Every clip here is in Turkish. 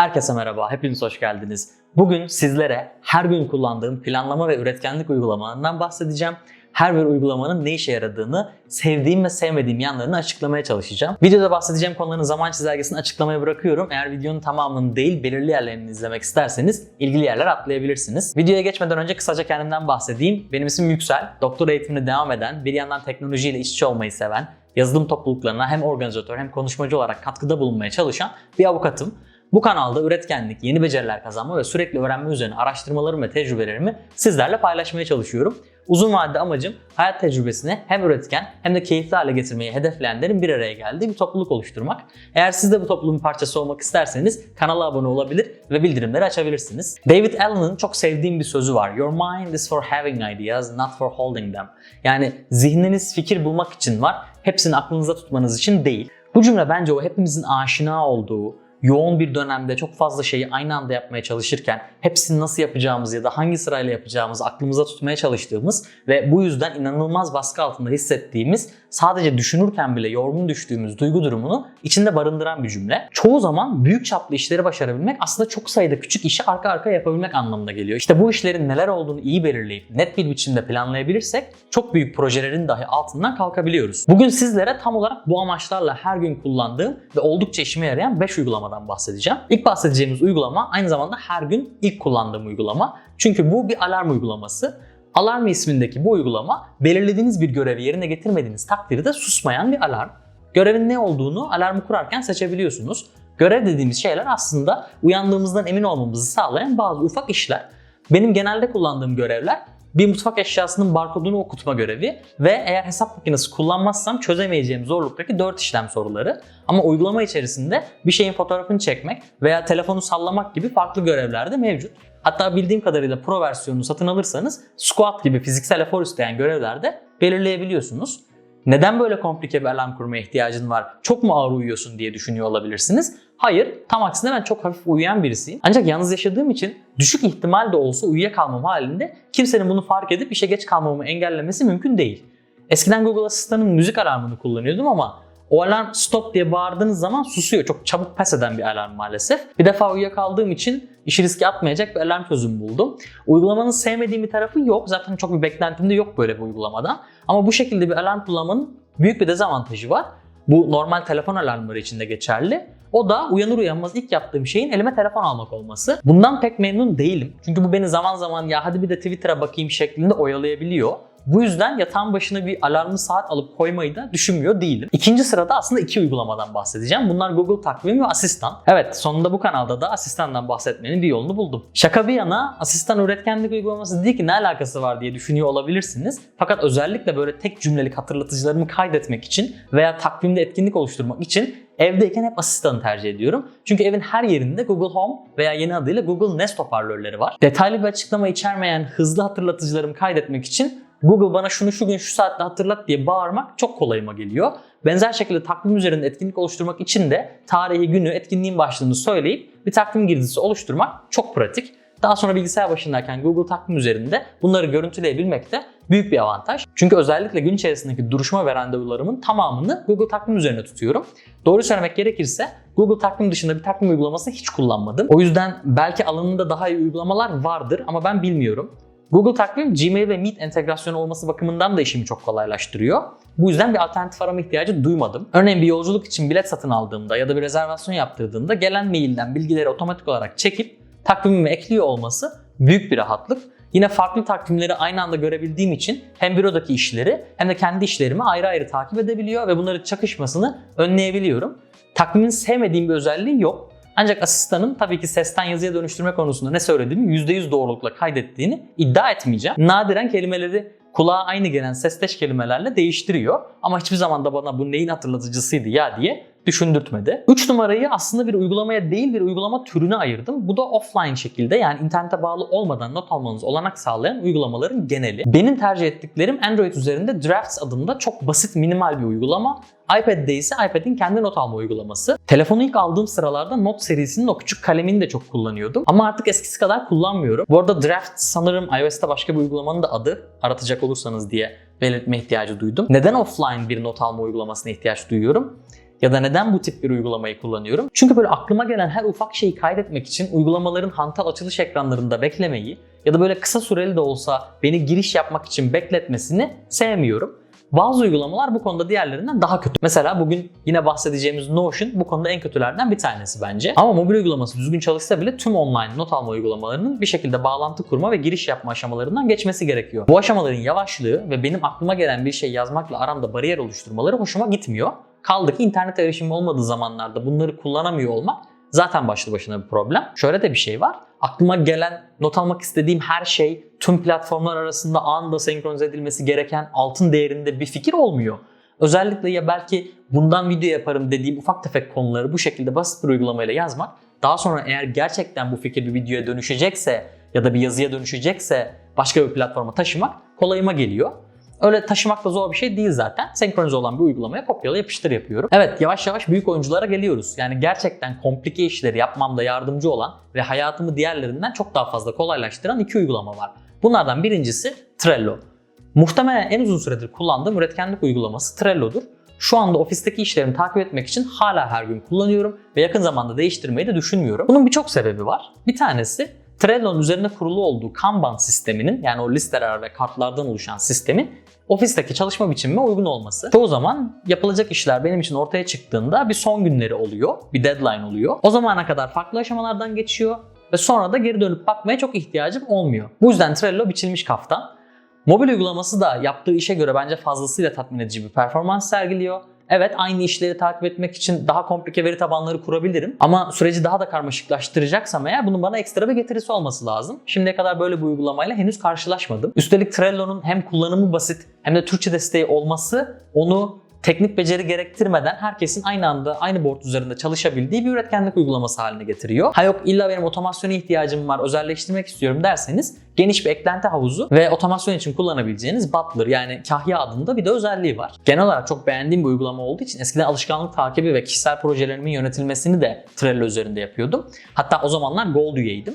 Herkese merhaba, hepiniz hoş geldiniz. Bugün sizlere her gün kullandığım planlama ve üretkenlik uygulamalarından bahsedeceğim. Her bir uygulamanın ne işe yaradığını, sevdiğim ve sevmediğim yanlarını açıklamaya çalışacağım. Videoda bahsedeceğim konuların zaman çizelgesini açıklamaya bırakıyorum. Eğer videonun tamamını değil belirli yerlerini izlemek isterseniz ilgili yerler atlayabilirsiniz. Videoya geçmeden önce kısaca kendimden bahsedeyim. Benim ismim Yüksel. Doktor eğitimine devam eden, bir yandan teknolojiyle içe olmayı seven, yazılım topluluklarına hem organizatör hem konuşmacı olarak katkıda bulunmaya çalışan bir avukatım. Bu kanalda üretkenlik, yeni beceriler kazanma ve sürekli öğrenme üzerine araştırmalarımı ve tecrübelerimi sizlerle paylaşmaya çalışıyorum. Uzun vadede amacım hayat tecrübesini hem üretken hem de keyifli hale getirmeyi hedefleyenlerin bir araya geldiği bir topluluk oluşturmak. Eğer siz de bu topluluğun parçası olmak isterseniz kanala abone olabilir ve bildirimleri açabilirsiniz. David Allen'ın çok sevdiğim bir sözü var. Your mind is for having ideas, not for holding them. Yani zihniniz fikir bulmak için var, hepsini aklınızda tutmanız için değil. Bu cümle bence o hepimizin aşina olduğu, yoğun bir dönemde çok fazla şeyi aynı anda yapmaya çalışırken hepsini nasıl yapacağımız ya da hangi sırayla yapacağımızı aklımıza tutmaya çalıştığımız ve bu yüzden inanılmaz baskı altında hissettiğimiz sadece düşünürken bile yorgun düştüğümüz duygu durumunu içinde barındıran bir cümle. Çoğu zaman büyük çaplı işleri başarabilmek aslında çok sayıda küçük işi arka arkaya yapabilmek anlamına geliyor. İşte bu işlerin neler olduğunu iyi belirleyip net bir biçimde planlayabilirsek çok büyük projelerin dahi altından kalkabiliyoruz. Bugün sizlere tam olarak bu amaçlarla her gün kullandığım ve oldukça işime yarayan 5 uygulamadan bahsedeceğim. İlk bahsedeceğimiz uygulama aynı zamanda her gün ilk kullandığım uygulama. Çünkü bu bir alarm uygulaması. Alarm ismindeki bu uygulama belirlediğiniz bir görevi yerine getirmediğiniz takdirde susmayan bir alarm. Görevin ne olduğunu alarmı kurarken seçebiliyorsunuz. Görev dediğimiz şeyler aslında uyandığımızdan emin olmamızı sağlayan bazı ufak işler. Benim genelde kullandığım görevler bir mutfak eşyasının barkodunu okutma görevi ve eğer hesap makinesi kullanmazsam çözemeyeceğim zorluktaki 4 işlem soruları. Ama uygulama içerisinde bir şeyin fotoğrafını çekmek veya telefonu sallamak gibi farklı görevler de mevcut. Hatta bildiğim kadarıyla Pro versiyonunu satın alırsanız squat gibi fiziksel efor isteyen görevler de belirleyebiliyorsunuz. Neden böyle komplike bir alarm kurmaya ihtiyacın var? Çok mu ağır uyuyorsun diye düşünüyor olabilirsiniz. Hayır, tam aksine ben çok hafif uyuyan birisiyim. Ancak yalnız yaşadığım için düşük ihtimal de olsa uyuyakalmam halinde kimsenin bunu fark edip işe geç kalmamı engellemesi mümkün değil. Eskiden Google Asistan'ın müzik alarmını kullanıyordum ama o alarm stop diye bağırdığınız zaman susuyor. Çok çabuk pes eden bir alarm maalesef. Bir defa uyuyakaldığım için işi riske atmayacak bir alarm çözümü buldum. Uygulamanın sevmediğim bir tarafı yok. Zaten çok bir beklentim de yok böyle bir uygulamadan. Ama bu şekilde bir alarm kullanmanın büyük bir dezavantajı var. Bu normal telefon alarmları için de geçerli. O da uyanır uyanmaz ilk yaptığım şeyin elime telefon almak olması. Bundan pek memnun değilim. Çünkü bu beni zaman zaman ya hadi bir de Twitter'a bakayım şeklinde oyalayabiliyor. Bu yüzden yatağın başına bir alarmlı saat alıp koymayı da düşünmüyor değilim. İkinci sırada aslında iki uygulamadan bahsedeceğim. Bunlar Google Takvim ve Asistan. Evet sonunda bu kanalda da asistandan bahsetmenin bir yolunu buldum. Şaka bir yana asistan üretkenlik uygulaması değil ki ne alakası var diye düşünüyor olabilirsiniz. Fakat özellikle böyle tek cümlelik hatırlatıcılarımı kaydetmek için veya takvimde etkinlik oluşturmak için evdeyken hep asistanı tercih ediyorum. Çünkü evin her yerinde Google Home veya yeni adıyla Google Nest hoparlörleri var. Detaylı bir açıklama içermeyen hızlı hatırlatıcılarımı kaydetmek için Google bana şunu şu gün şu saatte hatırlat diye bağırmak çok kolayıma geliyor. Benzer şekilde takvim üzerinde etkinlik oluşturmak için de tarihi, günü, etkinliğin başlığını söyleyip bir takvim girdisi oluşturmak çok pratik. Daha sonra bilgisayar başındayken Google takvim üzerinde bunları görüntüleyebilmek de büyük bir avantaj. Çünkü özellikle gün içerisindeki duruşma ve randevularımın tamamını Google takvim üzerine tutuyorum. Doğru söylemek gerekirse Google takvim dışında bir takvim uygulamasını hiç kullanmadım. O yüzden belki alanında daha iyi uygulamalar vardır ama ben bilmiyorum. Google Takvim Gmail ve Meet entegrasyonu olması bakımından da işimi çok kolaylaştırıyor. Bu yüzden bir alternatif arama ihtiyacı duymadım. Örneğin bir yolculuk için bilet satın aldığımda ya da bir rezervasyon yaptırdığımda gelen mailden bilgileri otomatik olarak çekip takvimime ekliyor olması büyük bir rahatlık. Yine farklı takvimleri aynı anda görebildiğim için hem bürodaki işleri hem de kendi işlerimi ayrı ayrı takip edebiliyor ve bunların çakışmasını önleyebiliyorum. Takvimin sevmediğim bir özelliği yok. Ancak asistanın tabii ki sesten yazıya dönüştürme konusunda ne söylediğimi %100 doğrulukla kaydettiğini iddia etmeyeceğim. Nadiren kelimeleri kulağa aynı gelen sesteş kelimelerle değiştiriyor. Ama hiçbir zaman da bana bu neyin hatırlatıcısıydı ya diye düşündürtmedi. 3 numarayı aslında bir uygulamaya değil bir uygulama türüne ayırdım. Bu da offline şekilde yani internete bağlı olmadan not almanız olanak sağlayan uygulamaların geneli. Benim tercih ettiklerim Android üzerinde Drafts adında çok basit minimal bir uygulama. iPad'de ise iPad'in kendi not alma uygulaması. Telefonu ilk aldığım sıralarda Note serisinin o küçük kalemini de çok kullanıyordum. Ama artık eskisi kadar kullanmıyorum. Bu arada Drafts sanırım iOS'ta başka bir uygulamanın da adı aratacak olursanız diye belirtme ihtiyacı duydum. Neden offline bir not alma uygulamasına ihtiyaç duyuyorum? Ya da neden bu tip bir uygulamayı kullanıyorum? Çünkü böyle aklıma gelen her ufak şeyi kaydetmek için uygulamaların hantal açılış ekranlarında beklemeyi ya da böyle kısa süreli de olsa beni giriş yapmak için bekletmesini sevmiyorum. Bazı uygulamalar bu konuda diğerlerinden daha kötü. Mesela bugün yine bahsedeceğimiz Notion bu konuda en kötülerden bir tanesi bence. Ama mobil uygulaması düzgün çalışsa bile tüm online not alma uygulamalarının bir şekilde bağlantı kurma ve giriş yapma aşamalarından geçmesi gerekiyor. Bu aşamaların yavaşlığı ve benim aklıma gelen bir şey yazmakla aramda bariyer oluşturmaları hoşuma gitmiyor. Kaldı ki internet erişimi olmadığı zamanlarda bunları kullanamıyor olmak zaten başlı başına bir problem. Şöyle de bir şey var. Aklıma gelen, not almak istediğim her şey tüm platformlar arasında anında senkronize edilmesi gereken altın değerinde bir fikir olmuyor. Özellikle ya belki bundan video yaparım dediğim ufak tefek konuları bu şekilde basit bir uygulamayla yazmak daha sonra eğer gerçekten bu fikir bir videoya dönüşecekse ya da bir yazıya dönüşecekse başka bir platforma taşımak kolayıma geliyor. Öyle taşımak da zor bir şey değil zaten. Senkronize olan bir uygulamaya kopyala yapıştır yapıyorum. Evet yavaş yavaş büyük oyunculara geliyoruz. Yani gerçekten komplike işleri yapmamda yardımcı olan ve hayatımı diğerlerinden çok daha fazla kolaylaştıran iki uygulama var. Bunlardan birincisi Trello. Muhtemelen en uzun süredir kullandığım üretkenlik uygulaması Trello'dur. Şu anda ofisteki işlerimi takip etmek için hala her gün kullanıyorum ve yakın zamanda değiştirmeyi de düşünmüyorum. Bunun birçok sebebi var. Bir tanesi Trello'nun üzerine kurulu olduğu Kanban sisteminin yani o listeler ve kartlardan oluşan sistemin ofisteki çalışma biçimime uygun olması. Çoğu zaman yapılacak işler benim için ortaya çıktığında bir son günleri oluyor, bir deadline oluyor. O zamana kadar farklı aşamalardan geçiyor ve sonra da geri dönüp bakmaya çok ihtiyacım olmuyor. Bu yüzden Trello biçilmiş kaftan. Mobil uygulaması da yaptığı işe göre bence fazlasıyla tatmin edici bir performans sergiliyor. Evet aynı işleri takip etmek için daha komplike veri tabanları kurabilirim. Ama süreci daha da karmaşıklaştıracaksam eğer bunun bana ekstra bir getirisi olması lazım. Şimdiye kadar böyle bir uygulamayla henüz karşılaşmadım. Üstelik Trello'nun hem kullanımı basit hem de Türkçe desteği olması onu teknik beceri gerektirmeden herkesin aynı anda aynı board üzerinde çalışabildiği bir üretkenlik uygulaması haline getiriyor. Ha yok illa benim otomasyona ihtiyacım var, özelleştirmek istiyorum derseniz geniş bir eklenti havuzu ve otomasyon için kullanabileceğiniz Butler yani Kahya adında bir de özelliği var. Genel olarak çok beğendiğim bir uygulama olduğu için eskiden alışkanlık takibi ve kişisel projelerimin yönetilmesini de Trello üzerinde yapıyordum. Hatta o zamanlar Gold üyeydim.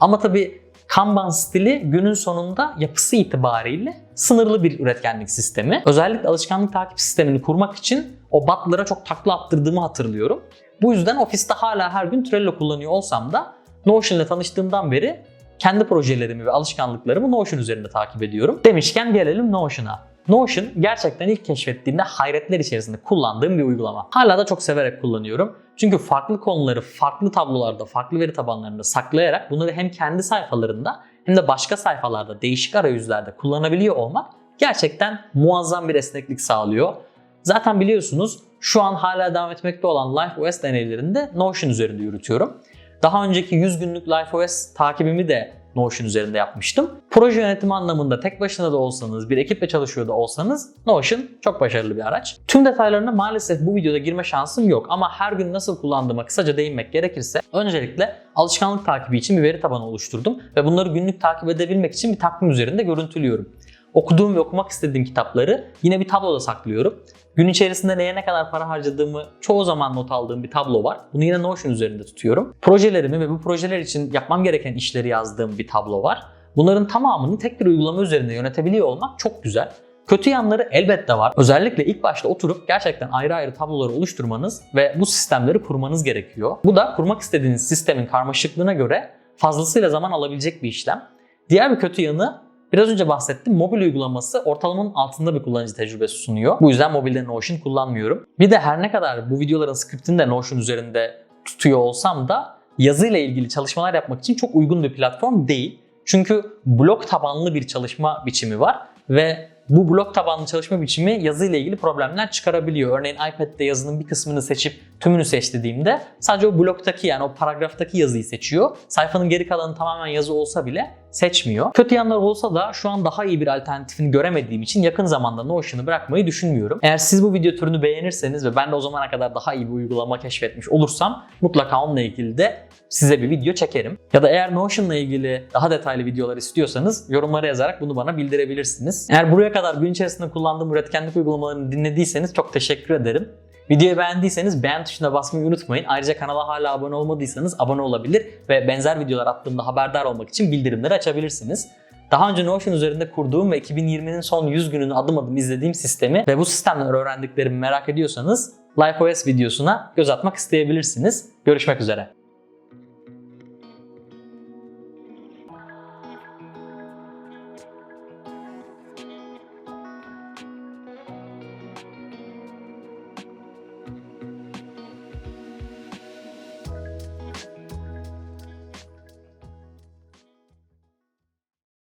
Ama tabii Kanban stili günün sonunda yapısı itibariyle sınırlı bir üretkenlik sistemi. Özellikle alışkanlık takip sistemini kurmak için o Butler'a çok takla attırdığımı hatırlıyorum. Bu yüzden ofiste hala her gün Trello kullanıyor olsam da Notion ile tanıştığımdan beri kendi projelerimi ve alışkanlıklarımı Notion üzerinde takip ediyorum. Demişken gelelim Notion'a. Notion gerçekten ilk keşfettiğimde hayretler içerisinde kullandığım bir uygulama. Hala da çok severek kullanıyorum. Çünkü farklı konuları farklı tablolarda, farklı veri tabanlarında saklayarak bunları hem kendi sayfalarında hem de başka sayfalarda değişik arayüzlerde kullanabiliyor olmak gerçekten muazzam bir esneklik sağlıyor. Zaten biliyorsunuz şu an hala devam etmekte olan LifeOS deneylerinde Notion üzerinde yürütüyorum. Daha önceki 100 günlük LifeOS takibimi de Notion üzerinde yapmıştım. Proje yönetimi anlamında tek başına da olsanız, bir ekiple çalışıyor da olsanız Notion çok başarılı bir araç. Tüm detaylarına maalesef bu videoda girme şansım yok ama her gün nasıl kullandığıma kısaca değinmek gerekirse öncelikle alışkanlık takibi için bir veri tabanı oluşturdum ve bunları günlük takip edebilmek için bir takvim üzerinde görüntülüyorum. Okuduğum ve okumak istediğim kitapları yine bir tabloda saklıyorum. Gün içerisinde neye ne kadar para harcadığımı çoğu zaman not aldığım bir tablo var. Bunu yine Notion üzerinde tutuyorum. Projelerimi ve bu projeler için yapmam gereken işleri yazdığım bir tablo var. Bunların tamamını tek bir uygulama üzerinde yönetebiliyor olmak çok güzel. Kötü yanları elbette var. Özellikle ilk başta oturup gerçekten ayrı ayrı tabloları oluşturmanız ve bu sistemleri kurmanız gerekiyor. Bu da kurmak istediğiniz sistemin karmaşıklığına göre fazlasıyla zaman alabilecek bir işlem. Diğer bir kötü yanı Biraz önce bahsettim. Mobil uygulaması ortalamanın altında bir kullanıcı tecrübesi sunuyor. Bu yüzden mobilde Notion kullanmıyorum. Bir de her ne kadar bu videoların skriptini de Notion üzerinde tutuyor olsam da yazıyla ilgili çalışmalar yapmak için çok uygun bir platform değil. Çünkü blok tabanlı bir çalışma biçimi var ve bu blok tabanlı çalışma biçimi yazı ile ilgili problemler çıkarabiliyor. Örneğin iPad'de yazının bir kısmını seçip tümünü seç dediğimde sadece o bloktaki yani o paragraftaki yazıyı seçiyor. Sayfanın geri kalanı tamamen yazı olsa bile seçmiyor. Kötü yanlar olsa da şu an daha iyi bir alternatifini göremediğim için yakın zamanda Notion'ı bırakmayı düşünmüyorum. Eğer siz bu video türünü beğenirseniz ve ben de o zamana kadar daha iyi bir uygulama keşfetmiş olursam mutlaka onunla ilgili de size bir video çekerim. Ya da eğer Notion'la ilgili daha detaylı videolar istiyorsanız yorumlara yazarak bunu bana bildirebilirsiniz. Eğer buraya kadar gün içerisinde kullandığım üretkenlik uygulamalarını dinlediyseniz çok teşekkür ederim. Videoyu beğendiyseniz beğen tuşuna basmayı unutmayın. Ayrıca kanala hala abone olmadıysanız abone olabilir ve benzer videolar attığımda haberdar olmak için bildirimleri açabilirsiniz. Daha önce Notion üzerinde kurduğum ve 2020'nin son 100 gününü adım adım izlediğim sistemi ve bu sistemden öğrendiklerimi merak ediyorsanız LifeOS videosuna göz atmak isteyebilirsiniz. Görüşmek üzere.